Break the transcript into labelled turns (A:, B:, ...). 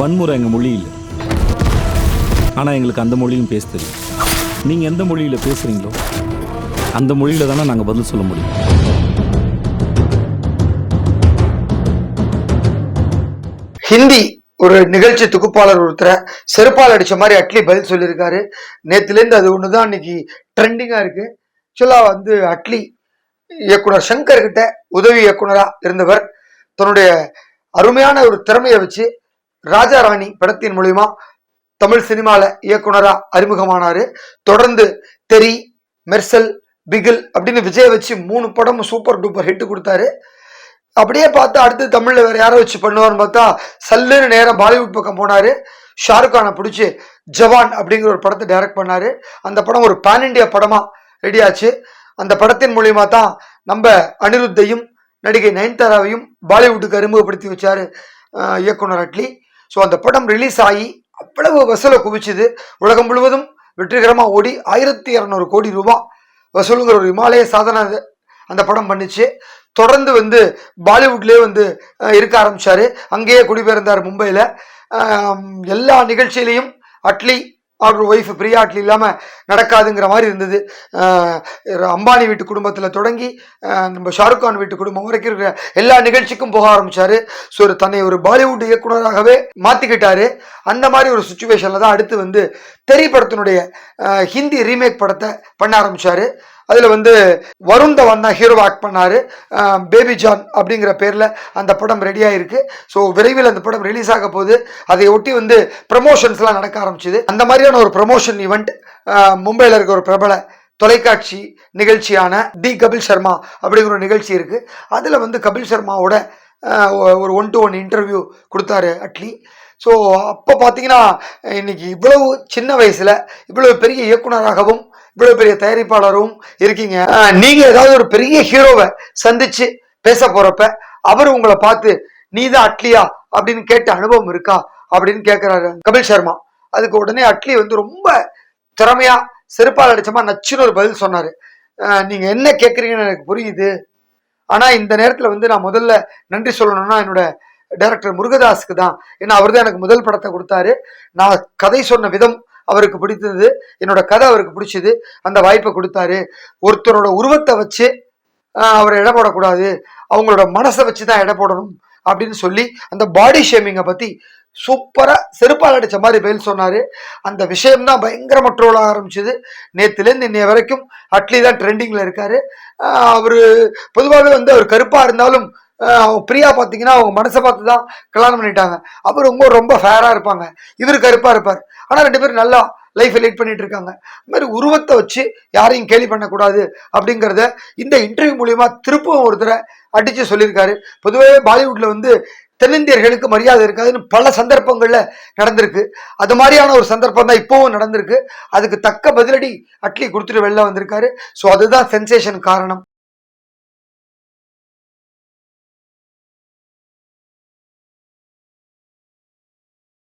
A: வன்முறை எங்கள் மொழியில். ஆனால் எங்களுக்கு அந்த மொழியும் பேச தெரியும். நீங்கள் எந்த மொழியில் பேசுகிறீங்களோ அந்த மொழியில் தானே நாங்கள் பதில் சொல்ல முடியும்.
B: ஹிந்தி ஒரு நிகழ்ச்சி தொகுப்பாளர் ஒருத்தரை செருப்பால் அடித்த மாதிரி அட்லி பதில் சொல்லியிருக்காரு. நேற்றுலேருந்து அது ஒன்று தான் இன்னைக்கு ட்ரெண்டிங்காக இருக்குது ஆக்சுவலாக வந்து அட்லி இயக்குனர் சங்கர் கிட்ட உதவி இயக்குனராக இருந்தவர். தன்னுடைய அருமையான ஒரு திறமையை வச்சு ராஜா ராணி படத்தின் மூலியமா தமிழ் சினிமால இயக்குனரா அறிமுகமானாரு. தொடர்ந்து தெரி மெர்சல் பிகில் அப்படின்னு விஜய் வச்சு மூணு படமும் சூப்பர் டூப்பர் ஹிட் கொடுத்தாரு. அப்படியே பார்த்தா அடுத்து தமிழில் வேற யாரை வச்சு பண்ணுவார்னு பார்த்தா சல்லுன்னு நேராக பாலிவுட் பக்கம் போனாரு. ஷாருக் கானை பிடிச்சி ஜவான் அப்படிங்கிற ஒரு படத்தை டைரக்ட் பண்ணாரு. அந்த படம் ஒரு பேன் இண்டியா படமா ரெடியாச்சு அந்த படத்தின் மூலியமா தான் நம்ம அனிருத்தையும் நடிகை நயன்தாராவையும் பாலிவுட்டுக்கு அறிமுகப்படுத்தி வச்சாரு இயக்குனர் அட்லி. ஸோ அந்த படம் ரிலீஸ் ஆகி அவ்வளவு வசூலை குவிச்சுது. உலகம் முழுவதும் வெற்றிகரமாக ஓடி ஆயிரத்தி இரநூறு கோடி ரூபாய் வசூலுங்கிற ஒரு இமாலய சாதனை அது. அந்த படம் பண்ணிச்சு. தொடர்ந்து வந்து பாலிவுட்லேயே வந்து இருக்க ஆரம்பித்தார் அங்கேயே குடிபெயர்ந்தார் மும்பையில். எல்லா நிகழ்ச்சியிலையும் அட்லி அவர் ஒய்ஃப் பிரியாட்லி இல்லாமல் நடக்காதுங்கிற மாதிரி இருந்தது. அம்பானி வீட்டு குடும்பத்தில் தொடங்கி நம்ம ஷாருக் கான் வீட்டு குடும்பம் வரைக்கும் இருக்கிற எல்லா நிகழ்ச்சிக்கும் போக ஆரம்பிச்சாரு. ஸோ ஒரு தன்னை ஒரு பாலிவுட் இயக்குனராகவே மாற்றிக்கிட்டாரு அந்த மாதிரி ஒரு சுச்சுவேஷனில் தான் அடுத்து வந்து தெரி படத்தினுடைய ஹிந்தி ரீமேக் படத்தை பண்ண ஆரம்பித்தார் அதில் வந்து வருண் தவன் தான் ஹீரோ ஆக்ட் பண்ணார். பேபி ஜான் அப்படிங்கிற பேரில் அந்த படம் ரெடியாகிருக்கு ஸோ விரைவில் அந்த படம் ரிலீஸ் ஆக போகுது. அதை ஒட்டி வந்து ப்ரமோஷன்ஸ்லாம் நடக்க ஆரம்பிச்சுது. அந்த மாதிரியான ஒரு ப்ரமோஷன் ஈவெண்ட் மும்பையில் இருக்க ஒரு பிரபல தொலைக்காட்சி நிகழ்ச்சியான தி கபில் சர்மா அப்படிங்கிற ஒரு நிகழ்ச்சி இருக்குது அதில் வந்து கபில் சர்மாவோட ஒரு ஒன் டு ஒன் இன்டர்வியூ கொடுத்தாரு அட்லி. ஸோ அப்போ பார்த்தீங்கன்னா இன்னைக்கு இவ்வளவு சின்ன வயசில் இவ்வளவு பெரிய இயக்குனராகவும் இவ்வளவு பெரிய தயாரிப்பாளரும் இருக்கீங்க. நீங்கள் நீங்க ஏதாவது ஒரு பெரிய ஹீரோவை சந்திச்சு பேச போறப்ப அவர் உங்களை பார்த்து நீ தான் அட்லியா? அப்படின்னு கேட்ட அனுபவம் இருக்கா? அப்படின்னு கேட்கிறாரு கபில் சர்மா. அதுக்கு உடனே அட்லி வந்து ரொம்ப திறமையா செருப்பால் அடிச்சமா நச்சுன்னு ஒரு பதில் சொன்னாரு. நீங்கள் நீங்க என்ன கேட்குறீங்கன்னு எனக்கு புரியுது. ஆனா இந்த நேரத்துல வந்து நான் முதல்ல நன்றி சொல்லணும்னா என்னோட டைரக்டர் முருகதாஸுக்கு தான். ஏன்னா அவர் தான் எனக்கு முதல் படத்தை கொடுத்தாரு. நான் கதை சொன்ன விதம் அவருக்கு பிடித்தது என்னோட கதை அவருக்கு பிடிச்சது அந்த வாய்ப்பை கொடுத்தாரு. ஒருத்தரோட உருவத்தை வச்சு அவர் அவரை எடை போடக்கூடாது. அவங்களோட மனசை வச்சு தான் எடை போடணும் அப்படின்னு சொல்லி அந்த பாடி ஷேமிங்கை பற்றி சூப்பராக செருப்பால் அடிச்ச மாதிரி பதில் சொன்னார். அந்த விஷயம் தான் பயங்கரமா ட்ரோல் ஆரம்பிச்சது. நேற்றுலேருந்து இன்னைய வரைக்கும் அட்லி தான் ட்ரெண்டிங்கில் இருக்கார். அவர் பொதுவாகவே வந்து அவர் கருப்பாக இருந்தாலும் அவங்க பிரியா பார்த்தீங்கன்னா அவங்க மனசை பார்த்து தான் கல்யாணம் பண்ணிட்டாங்க. அப்புறம் ரொம்ப ரொம்ப ஃபேராக இருப்பாங்க. இவர் கருப்பாக இருப்பார். ஆனால் ரெண்டு பேரும் நல்லா லைஃப் லீட் பண்ணிட்டு இருக்காங்க. இந்த மாதிரி உருவத்தை வச்சு யாரையும் கேலி பண்ணக்கூடாது அப்படிங்கிறத இந்த இன்டர்வியூ மூலியமா திருப்பவும் ஒருத்தரை அடித்து சொல்லியிருக்காரு. பொதுவாகவே பாலிவுட்டில் வந்து தென்னிந்தியர்களுக்கு மரியாதை இருக்காதுன்னு பல சந்தர்ப்பங்களில் நடந்திருக்கு. அது மாதிரியான ஒரு சந்தர்ப்பம் தான் இப்போவும் நடந்திருக்கு. அதுக்கு தக்க பதிலடி அட்லி கொடுத்துட்டு வெளில வந்திருக்காரு. ஸோ அதுதான் சென்சேஷன் காரணம்.